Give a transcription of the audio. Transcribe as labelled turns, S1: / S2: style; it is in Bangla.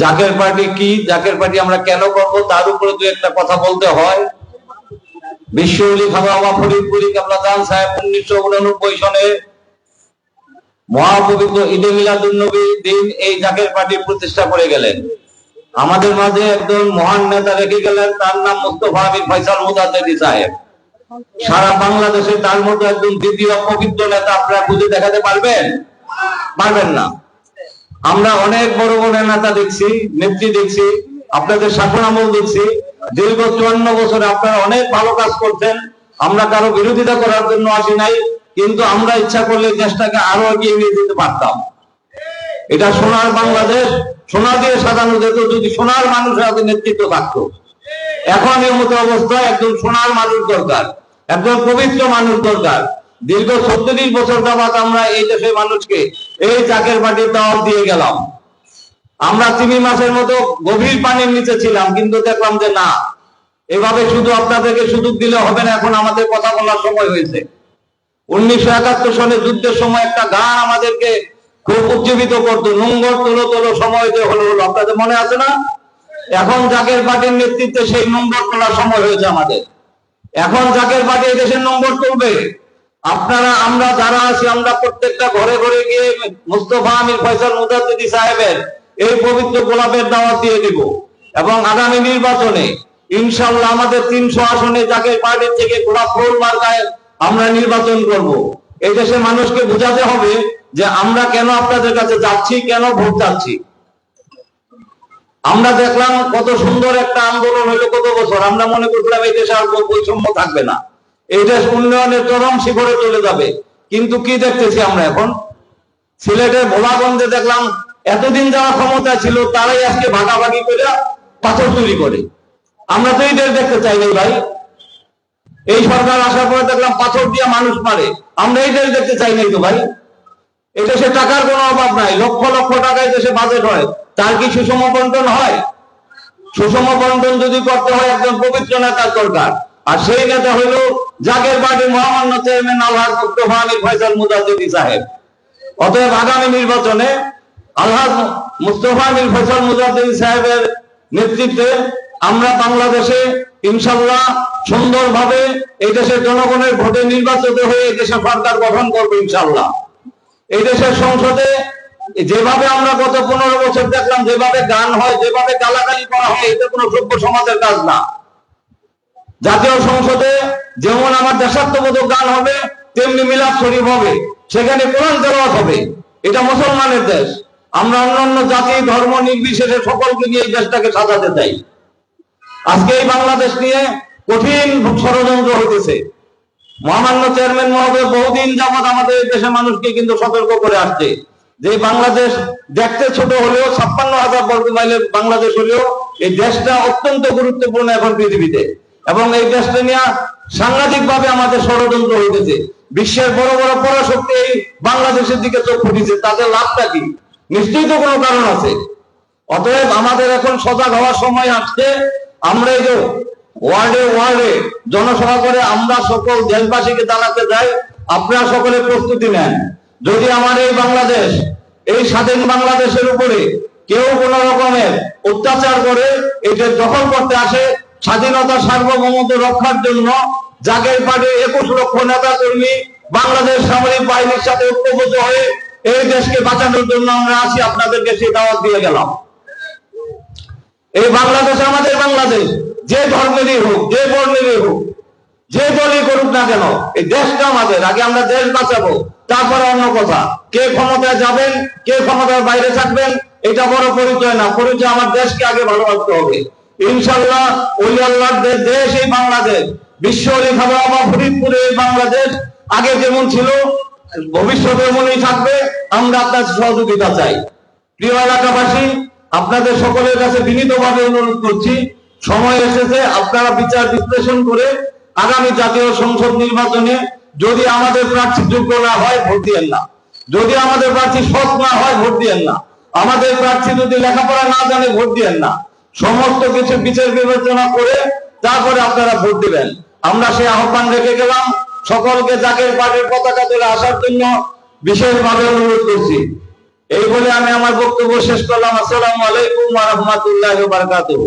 S1: জাকের পার্টি কি? জাকের পার্টি আমরা কেন করব? তার উপরে দু একটা কথা বলতে হয়। বিশ্বলি খাবা ফরিদপুরি কাবলাদান সাহেব উনিশশো উনানব্বই সনে মহাপবিত্র ঈদে মিলাদুন্নবী দিন এই জাকের পার্টি প্রতিষ্ঠা করে গেলেন। আমাদের মাঝে একজন মহান নেতা রেখে গেলেন, তার নাম মুস্তফা আমির ফয়সাল মুদাদ্দেদি সাহেব। সারা বাংলাদেশে তার মতো একজন দ্বিতীয় পবিত্র নেতা আপনারা খুঁজে দেখাতে পারবেন? পারবেন না। আমরা অনেক বড় বড় নেতা দেখছি, নেত্রী দেখছি, আপনাদের শাসন আমল দেখছি। দীর্ঘ চুয়ান্ন বছরে আপনারা অনেক ভালো কাজ করছেন। আমরা কারও বিরোধিতা করার জন্য আসি নাই, কিন্তু আমরা ইচ্ছা করলে দেশটাকে আরও এগিয়ে নিয়ে যেতে পারতাম। এটা সোনার বাংলাদেশ, সোনা দিয়ে সাজানো যেত, যদি সোনার মানুষের হাতে নেতৃত্ব থাকতো। এখন এই মতো অবস্থায় একজন সোনার মানুষ দরকার, একজন পবিত্র মানুষ দরকার। দীর্ঘ ছত্রিশ বছর যাবাত আমরা এই দেশের মানুষকে এই চাকের বাটির দাওয়াত দিয়ে গেলাম। আমরা তিমি মাসের মতো গভীর পানির নিচে ছিলাম, কিন্তু দেখলাম যে না, এভাবে শুধু আপনাদেরকে সুযোগ দিলে হবে না, এখন আমাদের কথা বলার সময় হয়েছে। উনিশশো একাত্তর সনে যুদ্ধের সময় একটা গান আমাদেরকে খুব উজ্জীবিত করতো নোংর তোলো তোলো, সময় যে হলো হলো। আপনাদের মনে আছে না? এখন জাকের পার্টির নেতৃত্বে সেই নম্বর তোলার সময় হয়েছে আমাদের। এখন জাকের পার্টি দেশের নম্বর তুলবে। আপনারা, আমরা যারা আছি, আমরা প্রত্যেকটা ঘরে ঘরে গিয়ে মুস্তফা আমির ফয়সাল মুদাদ্দিদি সাহেবের এই পবিত্র গোলাপের দাওয়াত দিয়ে দিব। এবং আগামী নির্বাচনে ইনশাল্লাহ আমাদের তিনশো আসনে জাকের পার্টির থেকে গোলাপ ফুল মার্কায় আমরা নির্বাচন করব। এই দেশের মানুষকে বোঝাতে হবে যে আমরা কেন আপনাদের কাছে যাচ্ছি, কেন ভোট চাচ্ছি। আমরা দেখলাম কত সুন্দর একটা আন্দোলন হইল কত বছর। আমরা মনে করছিলাম এই দেশে আর বৈষম্য থাকবে না। এই দেশ উন্নয়নের চরম শিখরে চলে যাবে। কিন্তু কি দেখতেছি আমরা এখন? সিলেটের ভোলাগঞ্জে দেখলাম, এতদিন যারা ক্ষমতা ছিল, তারাই আজকে ভাগাভাগি করে পাথর তৈরি করে। আমরা তো এই দেশ দেখতে চাই নাই ভাই। এই সরকার আসার পরে দেখলাম পাথর দিয়ে মানুষ মারে। আমরা এই দেশ দেখতে চাই নাই তো ভাই। এই দেশে টাকার কোনো অভাব নাই। লক্ষ লক্ষ টাকা দেশে বাজেট হয়। তার কি সুষম বন্টন হয়? সুষম বন্টন যদি করতে হয় একজন পবিত্র নেতার দরকার। আর সেই নেতা হইল জাগের পার্টির মহামান্য চেয়ারম্যান আলহাজ মুস্তফা ফয়সাল মুজাদ্দিদি সাহেব। অতএব আগামী নির্বাচনে আলহাজ মুস্তফা আলী ফয়সাল মুজাদ্দিদি সাহেবের নেতৃত্বে আমরা বাংলাদেশে ইনশাল্লাহ সুন্দরভাবে এই দেশের জনগণের ভোটে নির্বাচিত হয়ে এই দেশে সরকার গঠন করব ইনশাল্লাহ এই দেশের সংসদে যেভাবে আমরা গত পনেরো বছর দেখলাম, যেভাবে গান হয়, যেভাবে গালাগালি করা হয়, এটা কোনো সভ্য সমাজের কাজ না। জাতীয় সংসদে যেমন আমার দেশাত্মবোধক গান হবে, তেমনি মিলাদ শরীফ হবে, সেখানে কোরআন তেলাওয়াত হবে। এটা মুসলমানের দেশ। আমরা অন্যান্য জাতি, ধর্ম, নির্বিশেষে সকলকে নিয়ে এই দেশটাকে সাজাতে চাই। আজকে এই বাংলাদেশ নিয়ে কঠিন ষড়যন্ত্র হইতেছে। মহামান্য চেয়ারম্যান মহোদয় বহুদিন যাবৎ আমাদের দেশের মানুষকে কিন্তু সতর্ক করে আসছে। যে বাংলাদেশ দেখতে ছোট হলেও ছাপ্পান্ন হাজার বর্গ মাইলের বাংলাদেশ হলেও এই দেশটা অত্যন্ত গুরুত্বপূর্ণ এখন পৃথিবীতে। এবং এই দেশটা নিয়ে সাংঘাতিক ভাবে আমাদের ষড়যন্ত্র হইতেছে। বিশ্বের বড় বড় পরাশক্তি এই বাংলাদেশের দিকে চোখ ফুটিছে, তাদের লাভটা কি? নিশ্চয়ই তো কোনো কারণ আছে। অতএব আমাদের এখন সজাগ হওয়ার সময় আসছে। আমরা এই যে ওয়ার্ডে ওয়ার্ডে জনসভা করে আমরা সকল দেশবাসীকে জানাতে চাই আপনারা সকলে প্রস্তুতি নেন। যদি আমার এই বাংলাদেশ, এই স্বাধীন বাংলাদেশের উপরে কেউ কোন রকমের অত্যাচার করে, এটা দখল করতে আসে স্বাধীনতা, সার্বভৌমত্ব রক্ষার জন্য জাগের পার্টি একুশ লক্ষ নেতা কর্মী বাংলাদেশ সামরিক বাহিনীর সাথে ঐক্যবদ্ধ হয়ে এই দেশকে বাঁচানোর জন্য আমরা আসি আপনাদেরকে সেই দাওয়াত দিয়ে গেলাম। এই বাংলাদেশ আমাদের বাংলাদেশ। যে ধর্মেরই হোক, যে বর্ণেরই হোক, যে দলই করুক না কেন, এই দেশটা আমাদের। আগে আমরা দেশ বাঁচাবো, তারপরে অন্য কথা। কে ক্ষমতায় যাবেন, কে ক্ষমতার বাইরে থাকবেন, এটা বড় পরিচয় না। পরিচয় আমার দেশকে আগে ভালোবাসতে হবে। ইনশাল্লাহ ওই আল্লাহর দেশ এই বাংলাদেশ। বিশ্ব রেখা বা ফরিদপুরে এই বাংলাদেশ। আগে যেমন ছিল ভবিষ্যতে মনেই থাকবে। আমরা আপনার সহযোগিতা চাই। প্রিয় এলাকাবাসী, আপনাদের সকলের কাছে বিনীতভাবে অনুরোধ করছি, সময় এসেছে, আপনারা বিচার বিশ্লেষণ করে আগামী জাতীয় সংসদ নির্বাচনে যদি আমাদের প্রার্থী যোগ্য না হয়, ভোট দিয়েন না। যদি আমাদের প্রার্থী সৎ না হয়, ভোট দিয়েন না। আমাদের প্রার্থী যদি লেখাপড়া না জানে, ভোট দিয়েন না। সমস্ত কিছু বিচার বিবেচনা করে তারপরে আপনারা ভোট দিবেন। আমরা সেই আহ্বান রেখে গেলাম, সকলকে জাকের পার্টির পতাকা তুলে আসার জন্য বিশেষভাবে অনুরোধ করছি। এই বলে আমি আমার বক্তব্য শেষ করলাম। আসসালামু আলাইকুম ওয়া রাহমাতুল্লাহি ওয়া বারাকাতুহু।